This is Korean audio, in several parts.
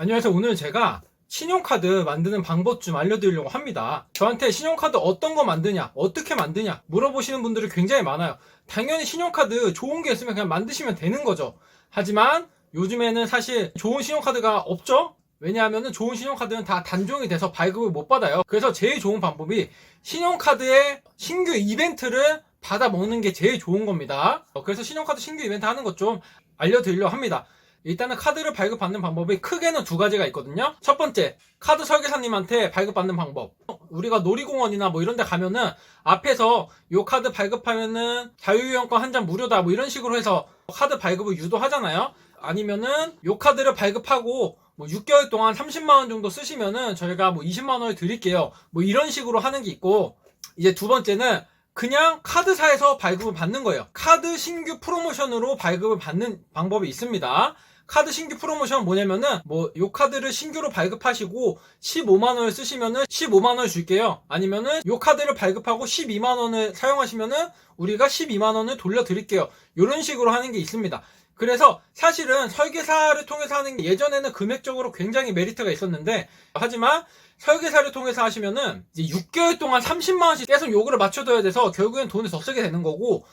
안녕하세요. 오늘 제가 신용카드 만드는 방법 좀 알려드리려고 합니다. 저한테 신용카드 어떤 거 만드냐, 어떻게 만드냐 물어보시는 분들이 굉장히 많아요. 당연히 신용카드 좋은 게 있으면 그냥 만드시면 되는 거죠. 하지만 요즘에는 사실 좋은 신용카드가 없죠? 왜냐하면 좋은 신용카드는 다 단종이 돼서 발급을 못 받아요. 그래서 제일 좋은 방법이 신용카드의 신규 이벤트를 받아 먹는 게 제일 좋은 겁니다. 어, 그래서 신용카드 신규 이벤트 하는 것 좀 알려드리려고 합니다. 일단은 카드를 발급받는 방법이 크게는 두 가지가 있거든요. 첫 번째, 카드 설계사님한테 발급받는 방법. 우리가 놀이공원이나 뭐 이런 데 가면은 앞에서 요 카드 발급하면은 자유이용권 한 장 무료다 뭐 이런 식으로 해서 카드 발급을 유도하잖아요. 아니면은 요 카드를 발급하고 뭐 6개월 동안 30만원 정도 쓰시면은 저희가 뭐 20만원을 드릴게요. 뭐 이런 식으로 하는 게 있고 이제 두 번째는 그냥 카드사에서 발급을 받는 거예요. 카드 신규 프로모션으로 발급을 받는 방법이 있습니다. 카드 신규 프로모션 뭐냐면은 뭐 요 카드를 신규로 발급하시고 15만 원을 쓰시면은 15만 원을 줄게요. 아니면은 요 카드를 발급하고 12만 원을 사용하시면은 우리가 12만 원을 돌려 드릴게요. 이런 식으로 하는 게 있습니다. 그래서 사실은 설계사를 통해서 하는 게 예전에는 금액적으로 굉장히 메리트가 있었는데 하지만 설계사를 통해서 하시면은 이제 6개월 동안 30만 원씩 계속 요구를 맞춰둬야 돼서 결국엔 돈을 더 쓰게 되는 거고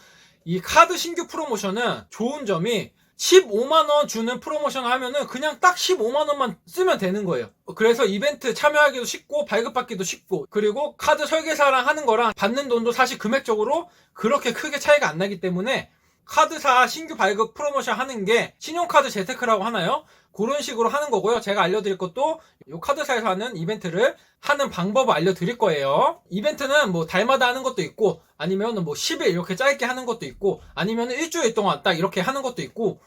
이 카드 신규 프로모션은 좋은 점이 15만 원 주는 프로모션을 하면은 그냥 딱 15만 원만 쓰면 되는 거예요. 그래서 이벤트 참여하기도 쉽고 발급받기도 쉽고 그리고 카드 설계사랑 하는 거랑 받는 돈도 사실 금액적으로 그렇게 크게 차이가 안 나기 때문에 카드사 신규 발급 프로모션 하는 게 신용카드 재테크라고 하나요? 그런 식으로 하는 거고요. 제가 알려드릴 것도 이 카드사에서 하는 이벤트를 하는 방법을 알려드릴 거예요. 이벤트는 뭐 달마다 하는 것도 있고 아니면 뭐 10일 이렇게 짧게 하는 것도 있고 아니면 일주일 동안 딱 이렇게 하는 것도 있고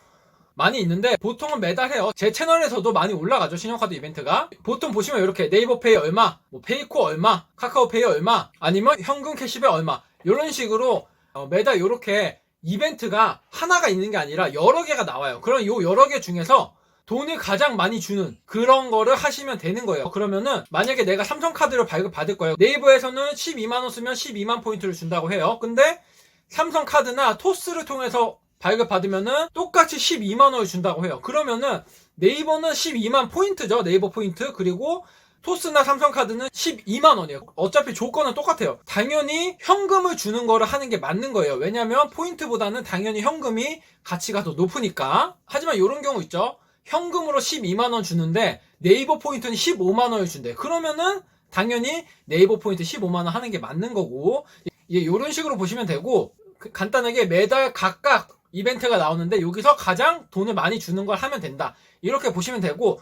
많이 있는데 보통은 매달 해요. 제 채널에서도 많이 올라가죠. 신용카드 이벤트가. 보통 보시면 이렇게 네이버페이 얼마, 뭐 페이코 얼마, 카카오페이 얼마, 아니면 현금 캐시백 얼마 이런 식으로 어, 매달 이렇게 이벤트가 하나가 있는 게 아니라 여러 개가 나와요. 그럼 요 여러 개 중에서 돈을 가장 많이 주는 그런 거를 하시면 되는 거예요. 그러면은 만약에 내가 삼성카드를 발급 받을 거예요. 네이버에서는 12만 원 쓰면 12만 포인트를 준다고 해요. 근데 삼성카드나 토스를 통해서 발급 받으면은 똑같이 12만 원을 준다고 해요. 그러면은 네이버는 12만 포인트죠. 네이버 포인트. 그리고 토스나 삼성카드는 12만 원이에요. 어차피 조건은 똑같아요. 당연히 현금을 주는 거를 하는 게 맞는 거예요. 왜냐면 포인트보다는 당연히 현금이 가치가 더 높으니까. 하지만 이런 경우 있죠. 현금으로 12만 원 주는데 네이버 포인트는 15만 원을 준대. 그러면은 당연히 네이버 포인트 15만 원 하는 게 맞는 거고. 이런 식으로 보시면 되고 그- 간단하게 매달 각각 이벤트가 나오는데 여기서 가장 돈을 많이 주는 걸 하면 된다. 이렇게 보시면 되고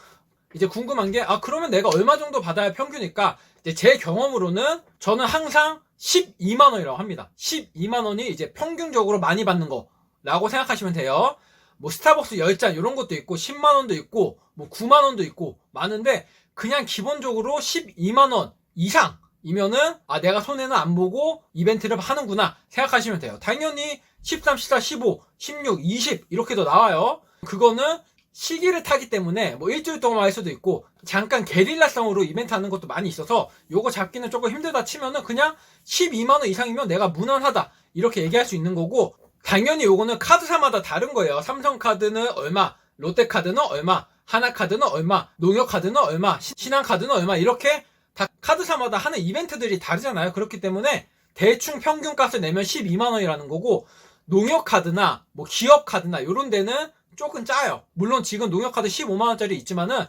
이제 궁금한 게, 아, 그러면 내가 얼마 정도 받아야 평균일까? 이제 제 경험으로는 저는 항상 12만 원이라고 합니다. 12만 원이 이제 평균적으로 많이 받는 거라고 생각하시면 돼요. 뭐 스타벅스 10잔 이런 것도 있고 10만 원도 있고 뭐 9만 원도 있고 많은데 그냥 기본적으로 12만 원 이상 이면은 아 내가 손해는 안 보고 이벤트를 하는구나 생각하시면 돼요. 당연히 13, 14, 15, 16, 20 이렇게도 나와요. 그거는 시기를 타기 때문에 뭐 일주일 동안 할 수도 있고 잠깐 게릴라성으로 이벤트 하는 것도 많이 있어서 요거 잡기는 조금 힘들다 치면은 그냥 12만원 이상이면 내가 무난하다 이렇게 얘기할 수 있는 거고 당연히 요거는 카드사마다 다른 거예요. 삼성카드는 얼마 롯데카드는 얼마 하나카드는 얼마 농협카드는 얼마 시- 신한카드는 얼마 이렇게 다 카드사마다 하는 이벤트들이 다르잖아요. 그렇기 때문에 대충 평균값을 내면 12만원이라는 거고 농협카드나 뭐 기업카드나 요런 데는 조금 짜요. 물론 지금 농협카드 15만원짜리 있지만은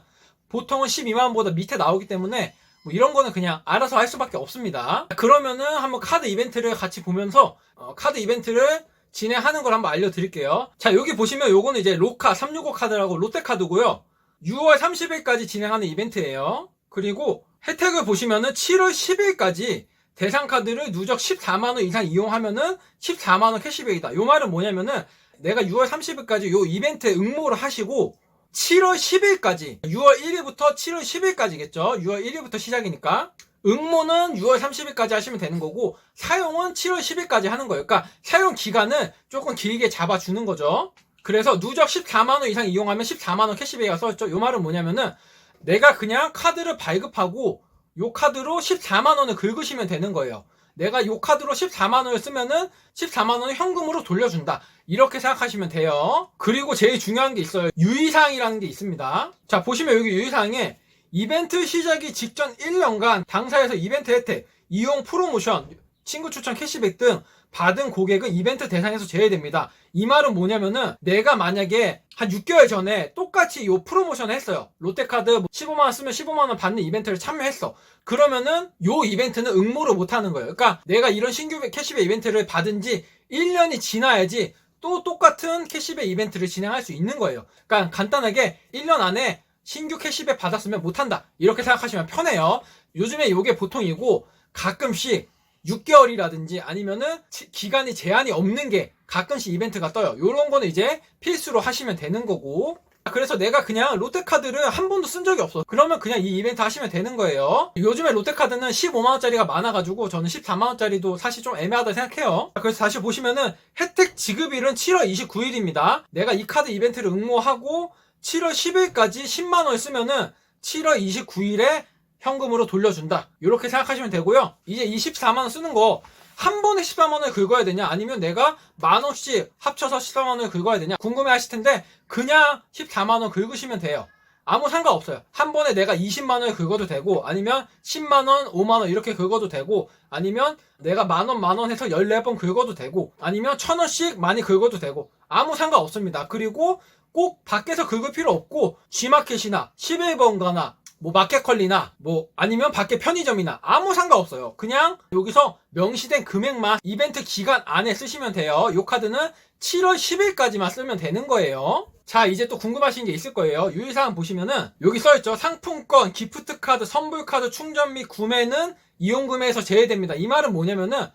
보통은 12만원보다 밑에 나오기 때문에 뭐 이런 거는 그냥 알아서 할 수밖에 없습니다. 그러면은 한번 카드 이벤트를 같이 보면서 어, 카드 이벤트를 진행하는 걸 한번 알려드릴게요. 자 여기 보시면 요거는 이제 로카 365 카드라고 롯데 카드고요. 6월 30일까지 진행하는 이벤트예요. 그리고 혜택을 보시면은 7월 10일까지 대상 카드를 누적 14만원 이상 이용하면은 14만원 캐시백이다. 요 말은 뭐냐면은 내가 6월 30일까지 요 이벤트에 응모를 하시고 7월 10일까지 6월 1일부터 7월 10일까지겠죠. 6월 1일부터 시작이니까 응모는 6월 30일까지 하시면 되는 거고 사용은 7월 10일까지 하는 거예요. 그러니까 사용 기간을 조금 길게 잡아주는 거죠. 그래서 누적 14만 원 이상 이용하면 14만 원 캐시백이 써있죠. 요 말은 뭐냐면은 내가 그냥 카드를 발급하고 요 카드로 14만 원을 긁으시면 되는 거예요. 내가 요 카드로 14만 원을 쓰면은 14만 원을 현금으로 돌려준다. 이렇게 생각하시면 돼요. 그리고 제일 중요한 게 있어요. 유의사항이라는 게 있습니다. 자, 보시면 여기 유의사항에 이벤트 시작이 직전 1년간 당사에서 이벤트 혜택, 이용 프로모션, 친구 추천 캐시백 등 받은 고객은 이벤트 대상에서 제외됩니다. 이 말은 뭐냐면은 내가 만약에 한 6개월 전에 똑같이 요 프로모션을 했어요. 롯데카드 15만 원 쓰면 15만 원 받는 이벤트를 참여했어. 그러면은 요 이벤트는 응모를 못 하는 거예요. 그러니까 내가 이런 신규 캐시백 이벤트를 받은 지 1년이 지나야지 또 똑같은 캐시백 이벤트를 진행할 수 있는 거예요. 그러니까 간단하게 1년 안에 신규 캐시백 받았으면 못 한다. 이렇게 생각하시면 편해요. 요즘에 요게 보통이고 가끔씩 6개월이라든지 아니면은 치- 기간이 제한이 없는 게 가끔씩 이벤트가 떠요. 요런 거는 이제 필수로 하시면 되는 거고. 그래서 내가 그냥 롯데카드를 한 번도 쓴 적이 없어. 그러면 그냥 이 이벤트 하시면 되는 거예요. 요즘에 롯데카드는 15만원짜리가 많아가지고 저는 14만원짜리도 사실 좀 애매하다 생각해요. 그래서 다시 보시면은 혜택 지급일은 7월 29일입니다. 내가 이 카드 이벤트를 응모하고 7월 10일까지 10만원을 쓰면은 7월 29일에 현금으로 돌려준다. 이렇게 생각하시면 되고요. 이제 24만원 쓰는 거 한 번에 14만원을 긁어야 되냐 아니면 내가 만 원씩 합쳐서 14만원을 긁어야 되냐 궁금해 하실 텐데 그냥 14만 원 긁으시면 돼요. 아무 상관없어요. 한 번에 내가 20만 원을 긁어도 되고 아니면 10만 원, 5만 원 이렇게 긁어도 되고 아니면 내가 만 원, 만 원 해서 14번 긁어도 되고 아니면 천 원씩 많이 긁어도 되고 아무 상관없습니다. 그리고 꼭 밖에서 긁을 필요 없고 G마켓이나 11번가나 뭐 마켓컬리나 뭐 아니면 밖에 편의점이나 아무 상관없어요. 그냥 여기서 명시된 금액만 이벤트 기간 안에 쓰시면 돼요. 이 카드는 7월 10일까지만 쓰면 되는 거예요. 자 이제 또 궁금하신 게 있을 거예요. 유의사항 보시면은 여기 써있죠. 상품권, 기프트카드, 선불카드 충전 및 구매는 이용금액에서 제외됩니다. 이 말은 뭐냐면은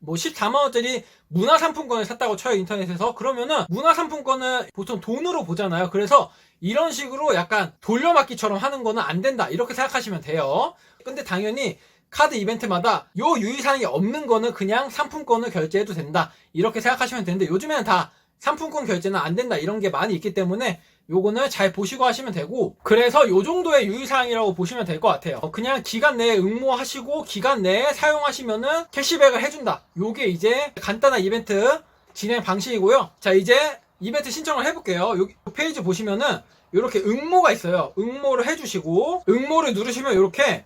뭐 14만원짜리 문화상품권을 샀다고 쳐요 인터넷에서 그러면은 문화상품권은 보통 돈으로 보잖아요 그래서 이런 식으로 약간 돌려막기처럼 하는 거는 안 된다. 이렇게 생각하시면 돼요. 근데 당연히 카드 이벤트마다 요 유의사항이 없는 거는 그냥 상품권을 결제해도 된다. 이렇게 생각하시면 되는데 요즘에는 다 상품권 결제는 안 된다. 이런 게 많이 있기 때문에 요거는 잘 보시고 하시면 되고 그래서 요 정도의 유의사항이라고 보시면 될 것 같아요. 어, 그냥 기간 내에 응모하시고 기간 내에 사용하시면은 캐시백을 해준다. 요게 이제 간단한 이벤트 진행 방식이고요. 자 이제 이벤트 신청을 해볼게요 여기 페이지 보시면은 이렇게 응모가 있어요 응모를 해주시고 응모를 누르시면 이렇게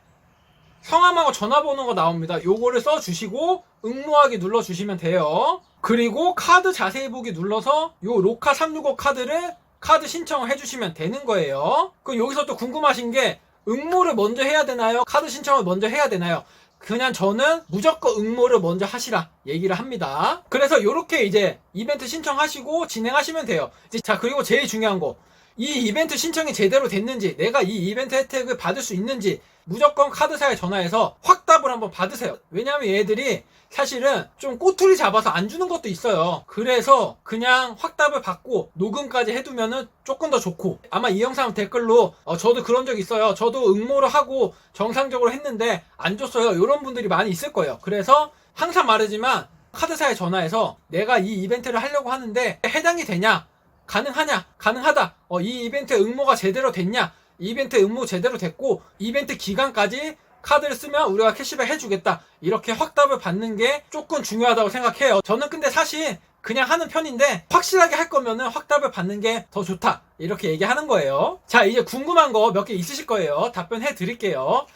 성함하고 전화번호가 나옵니다. 요거를 써주시고 응모하기 눌러주시면 돼요. 그리고 카드 자세히 보기 눌러서 요 로카 365 카드를 카드 신청을 해주시면 되는 거예요. 그럼 여기서 또 궁금하신 게 응모를 먼저 해야 되나요? 카드 신청을 먼저 해야 되나요? 그냥 저는 무조건 응모를 먼저 하시라 얘기를 합니다. 그래서 요렇게 이제 이벤트 신청하시고 진행하시면 돼요. 자 그리고 제일 중요한 거. 이 이벤트 신청이 제대로 됐는지 내가 이 이벤트 혜택을 받을 수 있는지 무조건 카드사에 전화해서 확답을 한번 받으세요. 왜냐하면 얘들이 사실은 좀 꼬투리 잡아서 안 주는 것도 있어요. 그래서 그냥 확답을 받고 녹음까지 해두면은 조금 더 좋고 아마 이 영상 댓글로 어, 저도 그런 적 있어요. 저도 응모를 하고 정상적으로 했는데 안 줬어요. 이런 분들이 많이 있을 거예요. 그래서 항상 말하지만 카드사에 전화해서 내가 이 이벤트를 하려고 하는데 해당이 되냐? 가능하냐? 가능하다. 어, 이 이벤트 응모가 제대로 됐냐? 이 이벤트 응모 제대로 됐고 이벤트 기간까지 카드를 쓰면 우리가 캐시백 해주겠다 이렇게 확답을 받는 게 조금 중요하다고 생각해요 저는 근데 사실 그냥 하는 편인데 확실하게 할 거면은 확답을 받는 게 더 좋다 이렇게 얘기하는 거예요 자 이제 궁금한 거 몇 개 있으실 거예요 답변해 드릴게요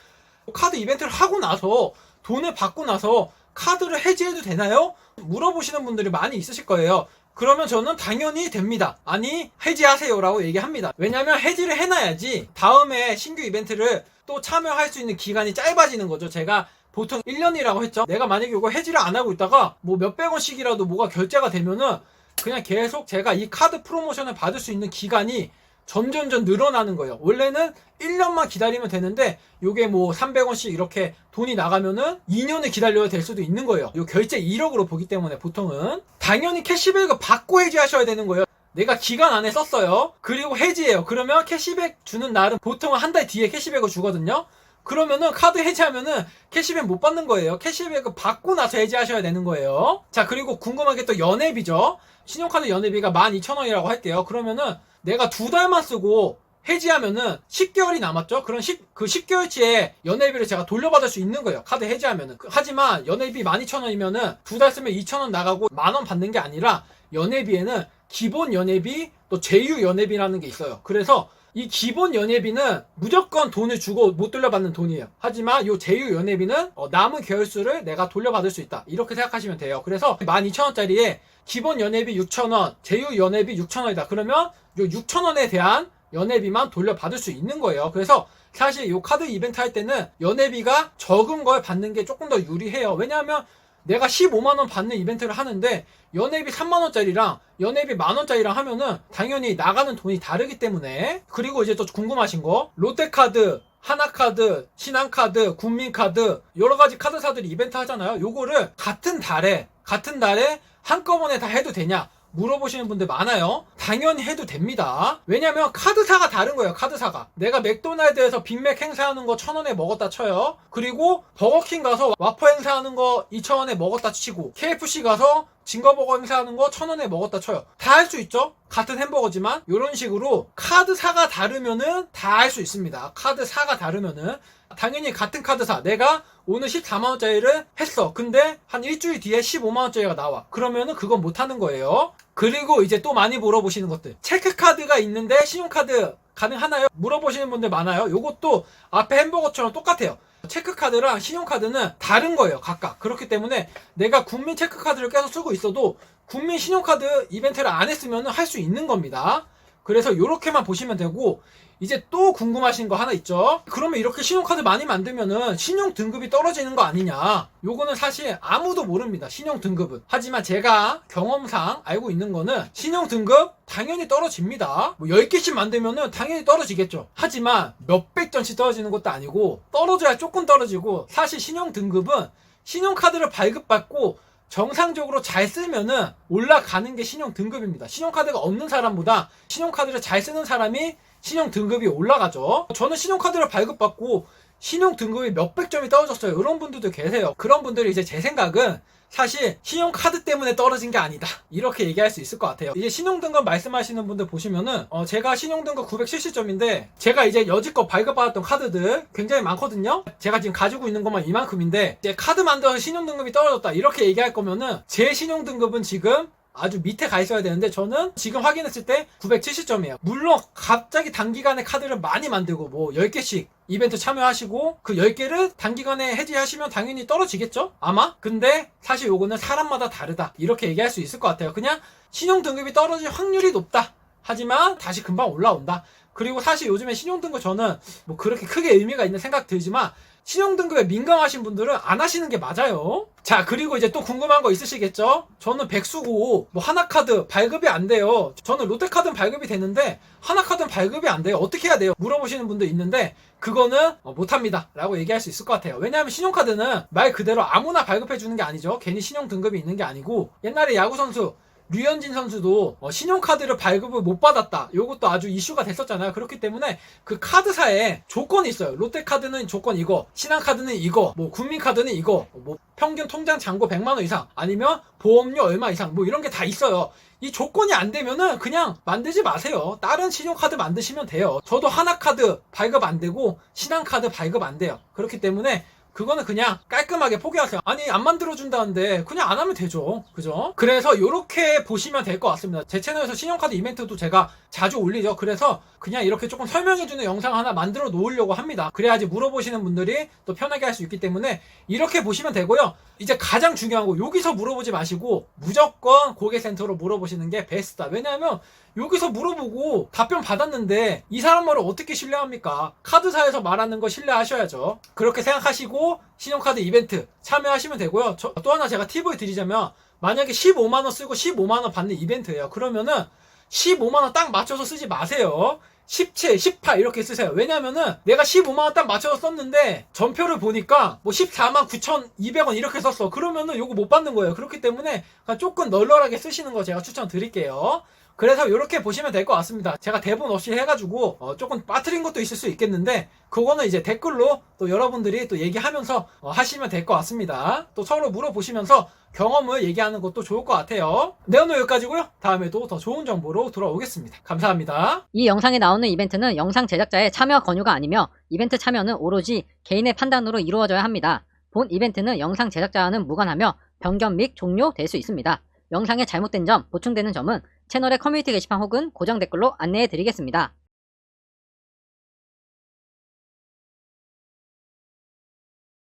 카드 이벤트를 하고 나서 돈을 받고 나서 카드를 해지해도 되나요? 물어보시는 분들이 많이 있으실 거예요 그러면 저는 당연히 됩니다. 아니, 해지하세요라고 얘기합니다. 왜냐면 해지를 해놔야지 다음에 신규 이벤트를 또 참여할 수 있는 기간이 짧아지는 거죠. 제가 보통 1년이라고 했죠. 내가 만약에 이거 해지를 안 하고 있다가 뭐 몇백 원씩이라도 뭐가 결제가 되면은 그냥 계속 제가 이 카드 프로모션을 받을 수 있는 기간이 점점점 늘어나는 거예요. 원래는 1년만 기다리면 되는데 요게 뭐 300원씩 이렇게 돈이 나가면은 2년을 기다려야 될 수도 있는 거예요. 요 결제 1억으로 보기 때문에 보통은 당연히 캐시백을 받고 해지하셔야 되는 거예요. 내가 기간 안에 썼어요. 그리고 해지해요. 그러면 캐시백 주는 날은 보통 한 달 뒤에 캐시백을 주거든요. 그러면은 카드 해지하면은 캐시백 못 받는 거예요. 캐시백을 받고 나서 해지하셔야 되는 거예요. 자, 그리고 궁금한 게 또 연회비죠. 신용카드 연회비가 12,000원이라고 할게요. 그러면은 내가 두 달만 쓰고 해지하면은 10개월이 남았죠. 그런 10, 그 10개월치의 연회비를 제가 돌려받을 수 있는 거예요. 카드 해지하면은. 그- 하지만 연회비 12,000원이면은 두 달 쓰면 2,000원 나가고 만 원 받는 게 아니라 연회비에는 기본 연회비 또 제휴 연회비라는 게 있어요. 그래서 이 기본 연회비는 무조건 돈을 주고 못 돌려받는 돈이에요. 하지만 요 제휴 연회비는 어, 남은 개월수를 내가 돌려받을 수 있다. 이렇게 생각하시면 돼요. 그래서 12,000원짜리에 기본 연회비 6,000원, 제휴 연회비 6,000원이다. 그러면 요 6,000원에 대한 연회비만 돌려받을 수 있는 거예요. 그래서 사실 요 카드 이벤트 할 때는 연회비가 적은 걸 받는 게 조금 더 유리해요. 왜냐하면 내가 15만 원 받는 이벤트를 하는데 연회비 3만 원짜리랑 연회비 만 원짜리랑 하면은 당연히 나가는 돈이 다르기 때문에 그리고 이제 또 궁금하신 거 롯데카드 하나카드, 신한카드, 국민카드 여러 가지 카드사들이 이벤트 하잖아요. 요거를 같은 달에 같은 달에 한꺼번에 다 해도 되냐? 물어보시는 분들 많아요. 당연히 해도 됩니다. 왜냐면 카드사가 다른 거예요. 카드사가. 내가 맥도날드에서 빅맥 행사하는 거 천 원에 먹었다 쳐요. 그리고 버거킹 가서 와퍼 행사하는 거 이천 원에 먹었다 치고 KFC 가서 징거버거 행사하는 거 천 원에 먹었다 쳐요. 다 할 수 있죠? 같은 햄버거지만 이런 식으로 카드사가 다르면은 다 할 수 있습니다. 카드사가 다르면은 당연히 같은 카드사 내가 오늘 14만원짜리를 했어. 근데 한 일주일 뒤에 15만원짜리가 나와. 그러면은 그건 못하는 거예요. 그리고 이제 또 많이 물어보시는 것들. 체크카드가 있는데 신용카드 가능하나요? 물어보시는 분들 많아요. 요것도 앞에 햄버거처럼 똑같아요. 체크카드랑 신용카드는 다른 거예요, 각각. 그렇기 때문에 내가 국민 체크카드를 계속 쓰고 있어도 국민 신용카드 이벤트를 안 했으면 할 수 있는 겁니다. 그래서 이렇게만 보시면 되고 이제 또 궁금하신 거 하나 있죠. 그러면 이렇게 신용카드 많이 만들면은 신용 등급이 떨어지는 거 아니냐? 요거는 사실 아무도 모릅니다. 신용 등급은. 하지만 제가 경험상 알고 있는 거는 신용 등급 당연히 떨어집니다. 뭐 10개씩 만들면은 당연히 떨어지겠죠. 하지만 몇백 점씩 떨어지는 것도 아니고 떨어져야 조금 떨어지고 사실 신용 등급은 신용카드를 발급받고 정상적으로 잘 쓰면은 올라가는 게 신용 등급입니다. 신용카드가 없는 사람보다 신용카드를 잘 쓰는 사람이 신용 등급이 올라가죠. 저는 신용카드를 발급받고 신용 등급이 몇백 점이 떨어졌어요. 이런 분들도 계세요. 그런 분들이 이제 제 생각은 사실 신용카드 때문에 떨어진 게 아니다. 이렇게 얘기할 수 있을 것 같아요. 이제 신용등급 말씀하시는 분들 보시면은 어, 제가 신용등급 970점인데 제가 이제 여지껏 발급받았던 카드들 굉장히 많거든요. 제가 지금 가지고 있는 것만 이만큼인데 이제 카드 만들어서 신용등급이 떨어졌다. 이렇게 얘기할 거면은 제 신용등급은 지금 아주 밑에 가 있어야 되는데 저는 지금 확인했을 때 970점이에요. 물론 갑자기 단기간에 카드를 많이 만들고 뭐 10개씩 이벤트 참여하시고 그 10개를 단기간에 해지하시면 당연히 떨어지겠죠? 아마? 근데 사실 요거는 사람마다 다르다. 이렇게 얘기할 수 있을 것 같아요. 그냥 신용 등급이 떨어질 확률이 높다. 하지만 다시 금방 올라온다. 그리고 사실 요즘에 신용 등급 저는 뭐 그렇게 크게 의미가 있는 생각 들지만 신용 등급에 민감하신 분들은 안 하시는 게 맞아요. 자, 그리고 이제 또 궁금한 거 있으시겠죠? 저는 백수고, 뭐, 하나카드 발급이 안 돼요. 저는 롯데카드는 발급이 되는데, 하나카드는 발급이 안 돼요. 어떻게 해야 돼요? 물어보시는 분도 있는데, 그거는 어, 못합니다. 라고 얘기할 수 있을 것 같아요. 왜냐하면 신용카드는 말 그대로 아무나 발급해 주는 게 아니죠. 괜히 신용 등급이 있는 게 아니고, 옛날에 야구 선수, 류현진 선수도 어, 신용카드를 발급을 못 받았다. 요것도 아주 이슈가 됐었잖아요. 그렇기 때문에 그 카드사에 조건이 있어요. 롯데카드는 조건 이거, 신한카드는 이거, 뭐 국민카드는 이거, 뭐 평균 통장 잔고 100만 원 이상, 아니면 보험료 얼마 이상, 뭐 이런 게 다 있어요. 이 조건이 안 되면은 그냥 만들지 마세요. 다른 신용카드 만드시면 돼요. 저도 하나카드 발급 안 되고 신한카드 발급 안 돼요. 그렇기 때문에 그거는 그냥 깔끔하게 포기하세요. 아니 안 만들어준다는데 그냥 안 하면 되죠. 그죠? 그래서 이렇게 보시면 될 것 같습니다. 제 채널에서 신용카드 이벤트도 제가 자주 올리죠. 그래서 그냥 이렇게 조금 설명해주는 영상 하나 만들어 놓으려고 합니다. 그래야지 물어보시는 분들이 또 편하게 할 수 있기 때문에 이렇게 보시면 되고요. 이제 가장 중요한 거 여기서 물어보지 마시고 무조건 고객센터로 물어보시는 게 베스트다. 왜냐하면 여기서 물어보고 답변 받았는데 이 사람 말을 어떻게 신뢰합니까? 카드사에서 말하는 거 신뢰하셔야죠. 그렇게 생각하시고 신용카드 이벤트 참여하시면 되고요. 저- 또 하나 제가 팁을 드리자면 만약에 15만원 쓰고 15만원 받는 이벤트예요. 그러면은 15만원 딱 맞춰서 쓰지 마세요. 17, 18 이렇게 쓰세요. 왜냐면은 내가 15만원 딱 맞춰서 썼는데 전표를 보니까 뭐 14만 9,200원 이렇게 썼어. 그러면은 요거 못 받는 거예요. 그렇기 때문에 조금 널널하게 쓰시는 거 제가 추천드릴게요. 그래서 이렇게 보시면 될 것 같습니다. 제가 대본 없이 해가지고 어, 조금 빠뜨린 것도 있을 수 있겠는데 그거는 이제 댓글로 또 여러분들이 또 얘기하면서 어, 하시면 될 것 같습니다. 또 서로 물어보시면서 경험을 얘기하는 것도 좋을 것 같아요. 네 오늘 여기까지고요. 다음에도 더 좋은 정보로 돌아오겠습니다. 감사합니다. 이 영상에 나오는 이벤트는 영상 제작자의 참여 권유가 아니며 이벤트 참여는 오로지 개인의 판단으로 이루어져야 합니다. 본 이벤트는 영상 제작자와는 무관하며 변경 및 종료될 수 있습니다. 영상에 잘못된 점, 보충되는 점은 채널의 커뮤니티 게시판 혹은 고정 댓글로 안내해 드리겠습니다.